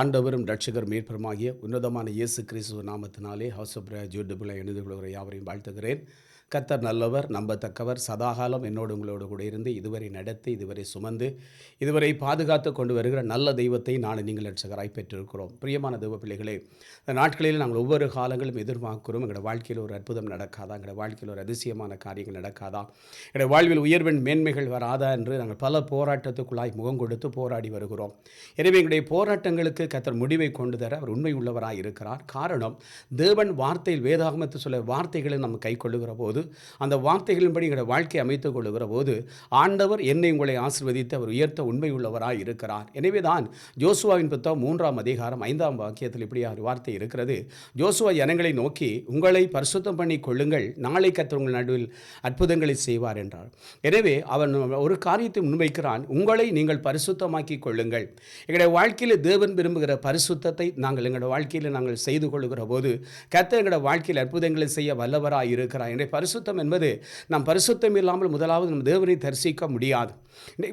ஆண்டவரும் ரட்சகர் மீட்பருமாகிய உன்னதமான இயேசு கிறிஸ்துவ நாமத்தினாலே ஹவுஸ் ஆஃப் யூடியூபில் எழுந்து கொள்கிற யாவரையும் வாழ்த்துகிறேன். கத்தர் நல்லவர் நம்பத்தக்கவர் சதாகாலம் என்னோடு உங்களோடு கூட இருந்து இதுவரை நடத்தி இதுவரை சுமந்து இதுவரை பாதுகாத்து கொண்டு வருகிற நல்ல தெய்வத்தை நான் நீங்கள் ரட்சகராய் பெற்றிருக்கிறோம். பிரியமான தெய்வ பிள்ளைகளே இந்த நாட்களில் நாங்கள் ஒவ்வொரு காலங்களும் எதிர்பார்க்கிறோம் எங்களோட வாழ்க்கையில் ஒரு அற்புதம் நடக்காதா எங்களோட வாழ்க்கையில் ஒரு அதிசயமான காரியங்கள் நடக்காதா எங்களோட வாழ்வில் உயர்வின் மேன்மைகள் வராதா என்று நாங்கள் பல போராட்டத்துக்குள்ளாய் முகம் கொடுத்து போராடி வருகிறோம். எனவே எங்களுடைய போராட்டங்களுக்கு கத்தர் முடிவை கொண்டு தர அவர் உண்மை உள்ளவராக இருக்கிறார். காரணம் தேவன் வார்த்தையில் வேதாகமத்து சொல்ல வார்த்தைகளை நம்ம கை கொள்ளுகிற போது அந்த வார்த்தைகளின்படி எங்களுடைய வாழ்க்கை அமைத்துக் கொள்ளுகிற போது ஆண்டவர் என்னை உங்களை ஆசிர்வதித்து அவர் உயர்த்த உண்மையுள்ளவராக இருக்கிறார். எனவே தான் ஜோசுவாவின் புத்தகம் மூன்றாம் அதிகாரம் ஐந்தாம் வாக்கியத்தில் இப்படி ஒரு வார்த்தை இருக்கிறது. ஜோசுவா ஜனங்களை நோக்கி உங்களை பரிசுத்தம் பண்ணி கொள்ளுங்கள். நாளை கத்தர் உங்கள் நடுவில் அற்புதங்களை செய்வார் என்றார். எனவே அவன் ஒரு காரியத்தை முன்வைக்கிறான். உங்களை நீங்கள் பரிசுத்தமாக்கி கொள்ளுங்கள். எங்களுடைய வாழ்க்கையில் தேவன் விரும்புகிற பரிசுத்தத்தை நாங்கள் எங்களுடைய வாழ்க்கையில் நாங்கள் செய்து கொள்ளுகிற போது கத்தர் எங்களுடைய வாழ்க்கையில் அற்புதங்களை செய்ய வல்லவராக இருக்கிறார். என்னுடைய பரிசுத்தம் என்பது நாம் பரிசுத்தம் இல்லாமல் முதலாவது நம் தேவனை தரிசிக்க முடியாது.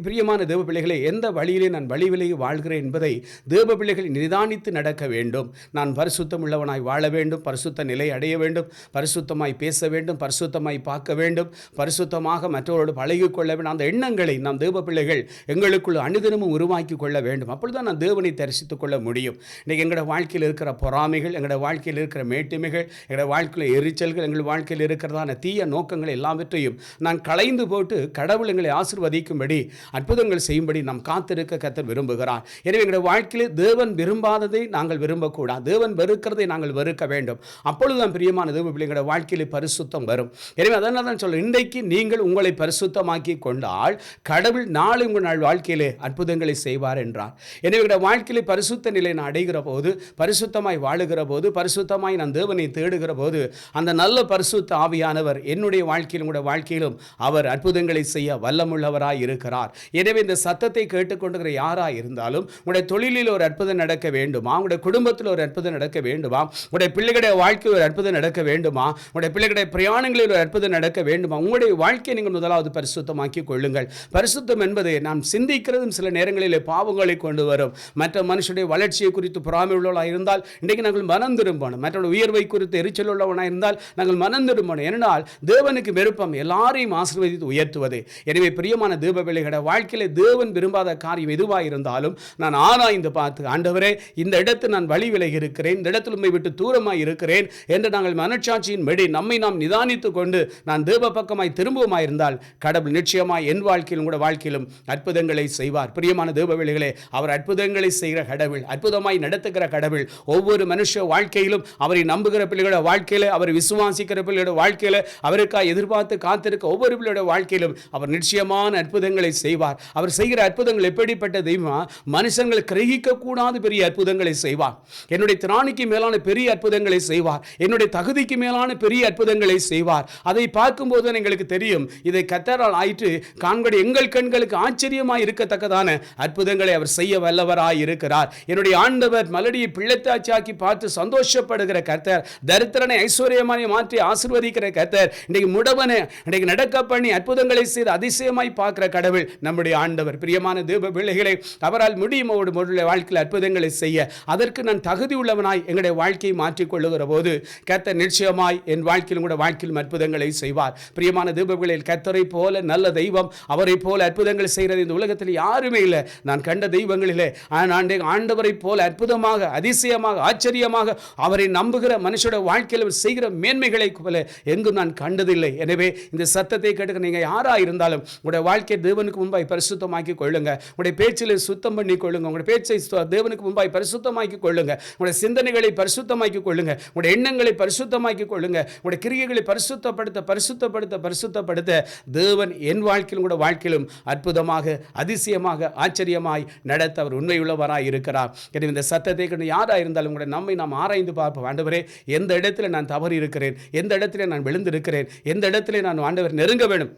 பிரியமான தேவ பிள்ளைகளை எந்த வழியிலே நான் வழி விலகி வாழ்கிறேன் என்பதை தேவ பிள்ளைகள் நிதானித்து நடக்க வேண்டும். நான் பரிசுத்தம் உள்ளவனாய் வாழ வேண்டும் பரிசுத்த நிலை அடைய வேண்டும் பரிசுத்தமாய் பேச வேண்டும் பரிசுத்தமாய் பார்க்க வேண்டும் பரிசுத்தமாக மற்றவரோடு பழகிக்கொள்ள கொள்ள வேண்டும். அந்த எண்ணங்களை நாம் தேவ பிள்ளைகள் எங்களுக்குள்ள அனுதினமும் உருவாக்கி கொள்ள வேண்டும். அப்பொழுதுதான் நான் தேவனை தரிசித்துக் கொள்ள முடியும். இன்னைக்கு எங்களோட வாழ்க்கையில் இருக்கிற பொறாமைகள் எங்களோட வாழ்க்கையில் இருக்கிற மேட்டுமைகள் எங்களோட வாழ்க்கையில் எரிச்சல்கள் எங்கள் வாழ்க்கையில் இருக்கிறதான தீய நோக்கங்கள் எல்லாவற்றையும் நான் களைந்து போட்டு கடவுள் எங்களை ஆசிர்வதிக்கும்படி அற்புதங்கள் செய்யும்படி நாம் காத்திருக்க கத்தர் விரும்புகிறார். எனவே எங்களுடைய வாழ்க்கையில் தேவன் விரும்பாததை நாங்கள் விரும்பக்கூடாது. தேவன் வெறுக்கிறதை நாங்கள் வெறுக்க வேண்டும். அப்பொழுதுதான் பிரியமான தேவ பிள்ளைங்களோட வாழ்க்கையில் பரிசுத்தம் வரும். எனவே அதனால தான் சொல்கிறேன் இன்றைக்கு நீங்கள் உங்களை பரிசுத்தமாக்கி கொண்டால் கடவுள் நாளை உங்கள் நாள் வாழ்க்கையிலே அற்புதங்களை செய்வார் என்றார். எனவே எங்களுடைய வாழ்க்கையிலே பரிசுத்த நிலை நான் அடைகிற போது பரிசுத்தமாய் வாழுகிற போது பரிசுத்தமாய் நான் தேவனை தேடுகிற போது அந்த நல்ல பரிசுத்த ஆவியானவர் என்னுடைய வாழ்க்கையிலும் கூட வாழ்க்கையிலும் அவர் அற்புதங்களை செய்ய வல்லமுள்ளவராய் இருக்கிறார். எனவே இந்த சத்தத்தை கேட்டுக்கொண்டுகிற யாராக இருந்தாலும் உங்களுடைய தொழிலில் ஒரு அற்புதம் நடக்க வேண்டுமா? உங்களுடைய குடும்பத்தில் ஒரு அற்புதம் நடக்க வேண்டுமா? உங்களுடைய பிள்ளைகளுடைய வாழ்க்கையில் ஒரு அற்புதம் நடக்க வேண்டுமா? உங்களுடைய பிள்ளைகளுடைய பிரயாணங்களில் ஒரு அற்புதம் நடக்க வேண்டுமா? உங்களுடைய வாழ்க்கையை நீங்கள் முதலாவது பரிசுத்தமாக்கி கொள்ளுங்கள். பரிசுத்தம் என்பது நாம் சிந்திக்கிறதும் சில நேரங்களில் பாவங்களை கொண்டு வரும். மற்ற மனுஷனுடைய வளர்ச்சியை குறித்து பொறாமை உள்ளவளாக இருந்தால் இன்றைக்கு நாங்கள் மனம் திரும்பணும். மற்றவருடைய உயர்வை குறித்து எரிச்சல் உள்ளவனாக இருந்தால் நாங்கள் மனம் திரும்பணும். என்றால் தேவனுக்கு விருப்பம் எல்லாரையும் ஆசீர்வதித்து உயர்த்துவது. எனவே பிரியமான தீப பிள்ளைகளோட வாழ்க்கையில் தேவன் விரும்பாத காரியம் எதுவாக இருந்தாலும் நான் ஆராய்ந்து பார்த்து ஆண்டவரே இந்த இடத்தில் நான் வழி விலகி இருக்கிறேன் இந்த இடத்தில் உண்மை விட்டு தூரமாக இருக்கிறேன் என்று நாங்கள் மனச்சாட்சியின் மெடி நம்மை நாம் நிதானித்து கொண்டு நான் தேவ பக்கமாய் திரும்புவமாய் இருந்தால் கடவுள் நிச்சயமாய் என் வாழ்க்கையிலும் கூட வாழ்க்கையிலும் அற்புதங்களை செய்வார். பிரியமான தேவ பிள்ளைகளே அவர் அற்புதங்களை செய்கிற கடவுள் அற்புதமாய் நடத்துகிற கடவுள். ஒவ்வொரு மனுஷ வாழ்க்கையிலும் அவரை நம்புகிற பிள்ளைகளோட வாழ்க்கையில் அவரை விசுவாசிக்கிற பிள்ளையோட வாழ்க்கையில் அவருக்காக எதிர்பார்த்து காத்திருக்க ஒவ்வொரு பிள்ளையோட வாழ்க்கையிலும் அவர் நிச்சயமான அற்புதங்களை செய்வார். அவர் செய்கிற அற்புதங்கள் எப்படிப்பட்ட தெய்வமா? மனுஷங்கள் கிரகிக்க கூடாத பெரிய அற்புதங்களை செய்வார். என்னுடைய திராணிக்கு மேலான பெரிய அற்புதங்களை செய்வார். என்னுடைய தகுதிக்கு மேலான பெரிய அற்புதங்களை செய்வார். அதை பார்க்கும்போது எங்களுக்கு தெரியும். இதை கத்தரால் ஆயிற்று காண்படி எங்கள் கண்களுக்கு ஆச்சரியமாக இருக்கத்தக்கதான அற்புதங்களை அவர் செய்ய வல்லவராய் இருக்கிறார். என்னுடைய ஆண்டவர் மலடியை பிள்ளைத்தாச்சியாக்கி பார்த்து சந்தோஷப்படுகிற கர்த்தர் தரித்திரனை ஐஸ்வர்யமாய் மாற்றி ஆசிர்வதிக்கிற கர்த்தர் இன்னைக்கு முடவனை இன்றைக்கு நடக்க பண்ணி அற்புதங்களை செய்து அதிசயமாய் பார்க்கிற கடவுள் நம்முடைய ஆண்டவர். பிரியமான தேவ பிள்ளைகளை அவரால் முடியும் ஒரு வாழ்க்கையில் அற்புதங்களை செய்ய அதற்கு நான் தகுதி உள்ளவனாய் எங்களுடைய வாழ்க்கையை மாற்றிக்கொள்ளுகிற போது கர்த்தர் நிச்சயமாய் என் வாழ்க்கையிலும் கூட வாழ்க்கையிலும் அற்புதங்களை செய்வார். பிரியமான தீபங்களில் கத்தரை போல நல்ல தெய்வம் அவரை போல அற்புதங்கள் செய்கிறது இந்த உலகத்தில் யாருமே இல்லை. நான் கண்ட தெய்வங்களிலே ஆண்டு ஆண்டவரை போல அற்புதமாக அதிசயமாக ஆச்சரியமாக அவரை நம்புகிற மனுஷோட வாழ்க்கையில் செய்கிற மேன்மைகளை போல எங்கும் நான் கண்டதில்லை. எனவே இந்த சத்தத்தை கேட்டுக்க நீங்கள் யாராக இருந்தாலும் உங்களுடைய வாழ்க்கையை தேவனுக்கு முன்பாய் பரிசுத்தமாக்கி கொள்ளுங்க. உங்களுடைய பேச்சில் சுத்தம் பண்ணி கொள்ளுங்க. உங்களுடைய பேச்சை தேவனுக்கு முன்பாய் பரிசுத்தமாக்கி கொள்ளுங்க. உங்களுடைய சிந்தனைகளை பரிசுத்தமாக்கி கொள்ளுங்க. உங்களுடைய எண்ணங்களை பரிசுத்தமாக்கி கொள்ளுங்க. உங்களுடைய கிரியைகளை பரிசுத்தப்படுத்த பரிசுத்தப்படுத்த பரிசுத்தப்படுத்த தேவன் என் வாழ்க்கையிலும் கூட வாழ்க்கையிலும் அற்புதமாக அதிசயமாக ஆச்சரியமாய் நடத்த அவர் உண்மையுள்ளவராய் இருக்கிறார். எனவே இந்த சத்தத்தை கண்டு யாராக இருந்தாலும் கூட நம்மை நாம் ஆராய்ந்து பார்ப்போம். ஆண்டவரே எந்த இடத்துல நான் தவறு இருக்கிறேன் எந்த இடத்துல நான் விழுந்திருக்கிறேன்? இருக்கிறேன். எந்த இடத்துல நான் ஆண்டவர் நெருங்க வேண்டும்.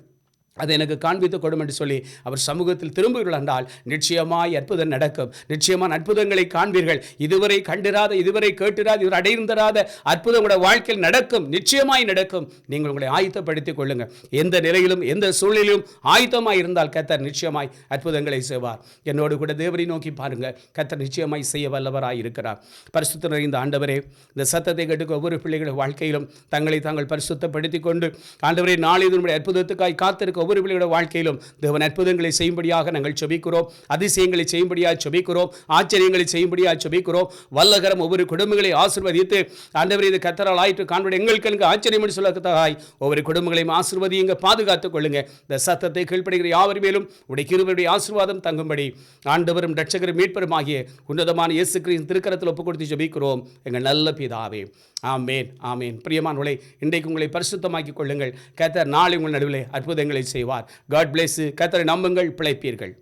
அதை எனக்கு காண்பித்து கொடும் என்று சொல்லி அவர் சமூகத்தில் திரும்புகிறீர்கள் என்றால் நிச்சயமாய் அற்புதம் நடக்கும். நிச்சயமான அற்புதங்களை காண்பீர்கள். இதுவரை கண்டிராத இதுவரை கேட்டிராத இதுவரை அடைந்தராத அற்புதம் உங்களுடைய வாழ்க்கையில் நடக்கும். நிச்சயமாய் நடக்கும். நீங்கள் உங்களை ஆயத்தப்படுத்திக் கொள்ளுங்கள். எந்த நிலையிலும் எந்த சூழ்நிலையிலும் ஆயத்தமாய் இருந்தால் கத்தர் நிச்சயமாய் அற்புதங்களை செய்வார். என்னோடு கூட தேவரை நோக்கி பாருங்க கத்தர் நிச்சயமாய் செய்ய வல்லவராய் இருக்கிறார். பரிசுத்த நிறைந்த ஆண்டவரே இந்த சத்தத்தை கேட்டுக்க ஒவ்வொரு பிள்ளைகளுடைய வாழ்க்கையிலும் தங்களை தாங்கள் பரிசுத்தப்படுத்திக் கொண்டு ஆண்டவரை நாளை அற்புதத்துக்காய் காத்திருக்க ஒவ்வொரு பிள்ளையோட வாழ்க்கையிலும் தேவன் அற்புதங்களை செய்யும்படியாக நாங்கள் செபிக்கிறோம் அதிசயங்களை செய்யும்படியாக செபிக்கிறோம் ஆச்சரியங்களை செய்யும்படியாக செபிக்கிறோம் வல்லகரம் ஒவ்வொரு குடும்பங்களை ஆசிர்வதித்து ஆண்டவர் இது கத்தரால் ஆயிற்று காண்பது எங்களுக்கு எனக்கு ஆச்சரியம் என்று சொல்லத்தகாய் ஒவ்வொரு குடும்பங்களையும் ஆசிர்வதியுங்க பாதுகாத்துக் கொள்ளுங்க. இந்த சத்தத்தை கீழ்ப்படுகிற யாவர் மேலும் உடைய கிருபையுடைய ஆசிர்வாதம் தங்கும்படி ஆண்டவரும் ரட்சகரும் மீட்பரும் ஆகிய உன்னதமான இயேசு கிறிஸ்து திருக்கரத்தில் ஒப்புக் கொடுத்து ஜெபிக்கிறோம். எங்கள் நல்ல பிதாவே ஆமேன் ஆமேன். பிரியமானவளை இன்றைக்கு உங்களை பரிசுத்தமாக்கிக் கொள்ளுங்கள். கத்தர் நாளை உங்கள் நடுவில் அற்புதங்களை செய்வார். காட் பிளேஸ் கத்தரை நம்புங்கள் பிழைப்பீர்கள்.